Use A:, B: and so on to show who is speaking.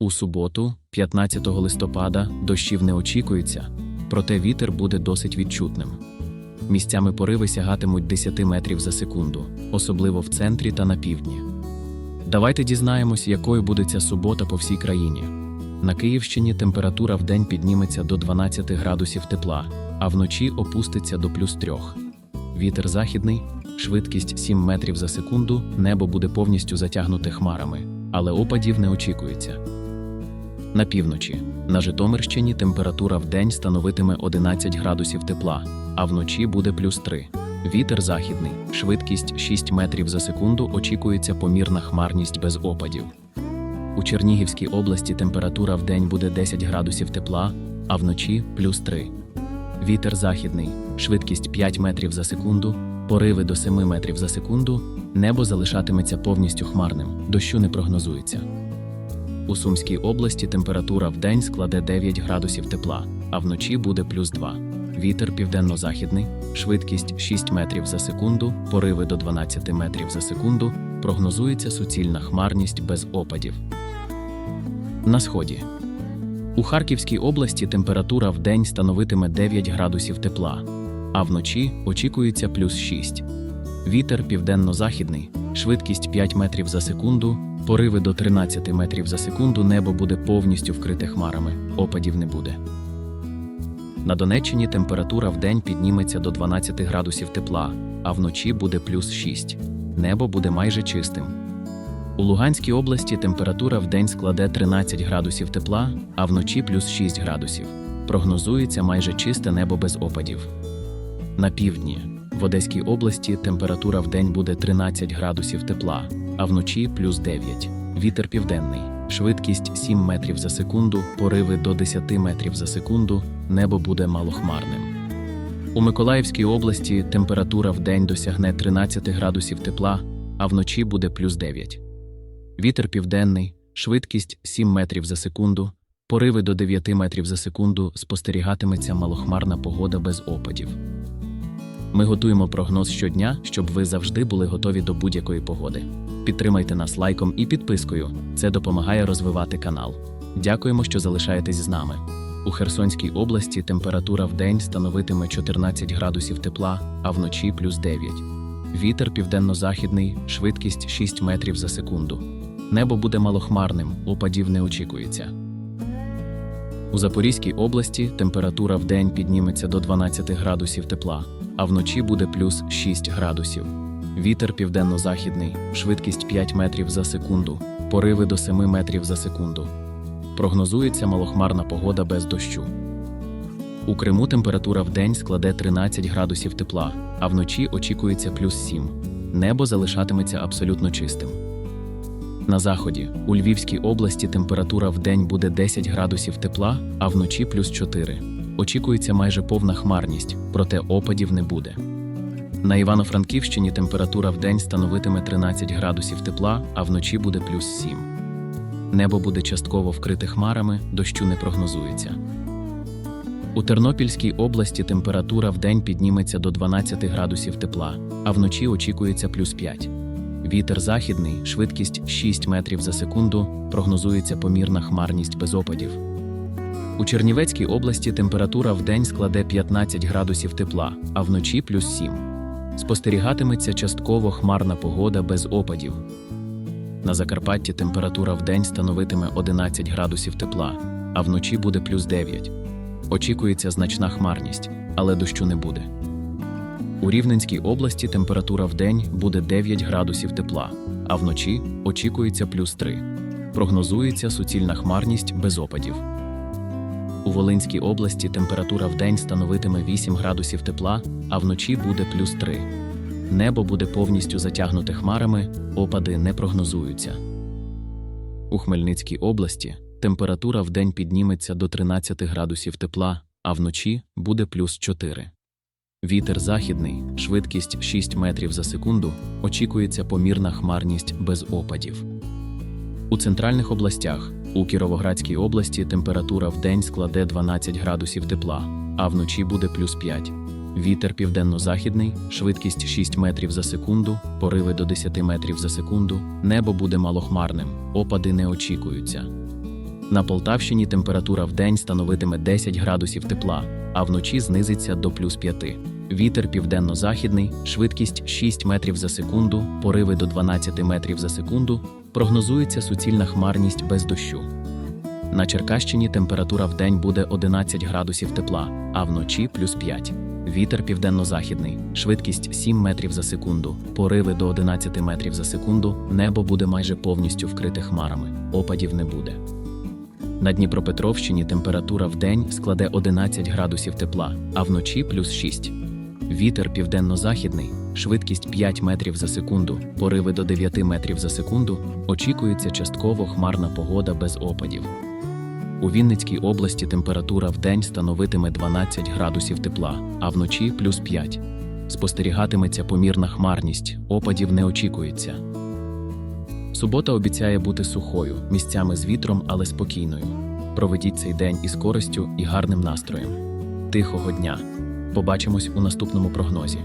A: У суботу, 15 листопада, дощів не очікується, проте вітер буде досить відчутним. Місцями пориви сягатимуть 10 метрів за секунду, особливо в центрі та на півдні. Давайте дізнаємось, якою буде ця субота по всій країні. На Київщині температура в день підніметься до 12 градусів тепла, а вночі опуститься до плюс 3. Вітер західний, швидкість 7 метрів за секунду, небо буде повністю затягнуте хмарами, але опадів не очікується. На півночі на Житомирщині температура в день становитиме 11 градусів тепла, а вночі буде плюс 3. Вітер західний, швидкість 6 метрів за секунду, очікується помірна хмарність без опадів. У Чернігівській області температура в день буде 10 градусів тепла, а вночі плюс 3. Вітер західний, швидкість 5 метрів за секунду, пориви до 7 метрів за секунду, небо залишатиметься повністю хмарним, дощу не прогнозується. У Сумській області температура в день складе 9 градусів тепла, а вночі буде плюс 2. Вітер південно-західний, швидкість 6 метрів за секунду, пориви до 12 метрів за секунду, прогнозується суцільна хмарність без опадів. На сході. У Харківській області температура в день становитиме 9 градусів тепла, а вночі очікується плюс 6. Вітер південно-західний, швидкість 5 метрів за секунду, пориви до 13 метрів за секунду, небо буде повністю вкрите хмарами, опадів не буде. На Донеччині температура в день підніметься до 12 градусів тепла, а вночі буде плюс 6. Небо буде майже чистим. У Луганській області температура в день складе 13 градусів тепла, а вночі плюс 6 градусів. Прогнозується майже чисте небо без опадів. На півдні в Одеській області температура в день буде 13 градусів тепла, а вночі плюс 9. Вітер південний, швидкість 7 метрів за секунду, пориви до 10 метрів за секунду, небо буде малохмарним. У Миколаївській області температура в день досягне 13 градусів тепла, а вночі буде плюс 9. Вітер південний, швидкість 7 метрів за секунду, пориви до 9 метрів за секунду, спостерігатиметься малохмарна погода без опадів. Ми готуємо прогноз щодня, щоб ви завжди були готові до будь-якої погоди. Підтримайте нас лайком і підпискою. Це допомагає розвивати канал. Дякуємо, що залишаєтесь з нами. У Херсонській області температура в день становитиме 14 градусів тепла, а вночі плюс 9. Вітер південно-західний, швидкість 6 метрів за секунду. Небо буде малохмарним, опадів не очікується. У Запорізькій області температура в день підніметься до 12 градусів тепла, а вночі буде плюс 6 градусів. Вітер південно-західний, швидкість 5 метрів за секунду, пориви до 7 метрів за секунду. Прогнозується малохмарна погода без дощу. У Криму температура в день складе 13 градусів тепла, а вночі очікується плюс 7. Небо залишатиметься абсолютно чистим. На заході у Львівській області температура в день буде 10 градусів тепла, а вночі плюс 4. Очікується майже повна хмарність, проте опадів не буде. На Івано-Франківщині температура в день становитиме 13 градусів тепла, а вночі буде плюс 7. Небо буде частково вкрите хмарами, дощу не прогнозується. У Тернопільській області температура в день підніметься до 12 градусів тепла, а вночі очікується плюс 5. Вітер західний, швидкість 6 метрів за секунду, прогнозується помірна хмарність без опадів. У Чернівецькій області температура в день складе 15 градусів тепла, а вночі плюс 7. Спостерігатиметься частково хмарна погода без опадів. На Закарпатті температура в день становитиме 11 градусів тепла, а вночі буде плюс 9. Очікується значна хмарність, але дощу не буде. У Рівненській області температура в день буде 9 градусів тепла, а вночі очікується плюс 3. Прогнозується суцільна хмарність без опадів. У Волинській області температура в день становитиме 8 градусів тепла, а вночі буде плюс 3. Небо буде повністю затягнуте хмарами, опади не прогнозуються. У Хмельницькій області температура в день підніметься до 13 градусів тепла, а вночі буде плюс 4. Вітер західний, швидкість 6 метрів за секунду, очікується помірна хмарність без опадів. У центральних областях у Кіровоградській області температура в день складе 12 градусів тепла, а вночі буде плюс 5. Вітер південно-західний, швидкість 6 метрів за секунду, пориви до 10 метрів за секунду, небо буде малохмарним, опади не очікуються. На Полтавщині температура вдень становитиме 10 градусів тепла, а вночі знизиться до плюс 5. Вітер південно-західний, швидкість 6 метрів за секунду, пориви до 12 метрів за секунду, прогнозується суцільна хмарність без дощу. На Черкащині температура вдень буде 11 градусів тепла, а вночі плюс 5. Вітер південно-західний, швидкість 7 метрів за секунду, пориви до 11 метрів за секунду, небо буде майже повністю вкрите хмарами, опадів не буде. На Дніпропетровщині температура вдень складе 11 градусів тепла, а вночі плюс 6. Вітер південно-західний, швидкість 5 метрів за секунду, пориви до 9 метрів за секунду, очікується частково хмарна погода без опадів. У Вінницькій області температура вдень становитиме 12 градусів тепла, а вночі плюс 5. Спостерігатиметься помірна хмарність, опадів не очікується. Субота обіцяє бути сухою, місцями з вітром, але спокійною. Проведіть цей день із користю і гарним настроєм. Тихого дня. Побачимось у наступному прогнозі.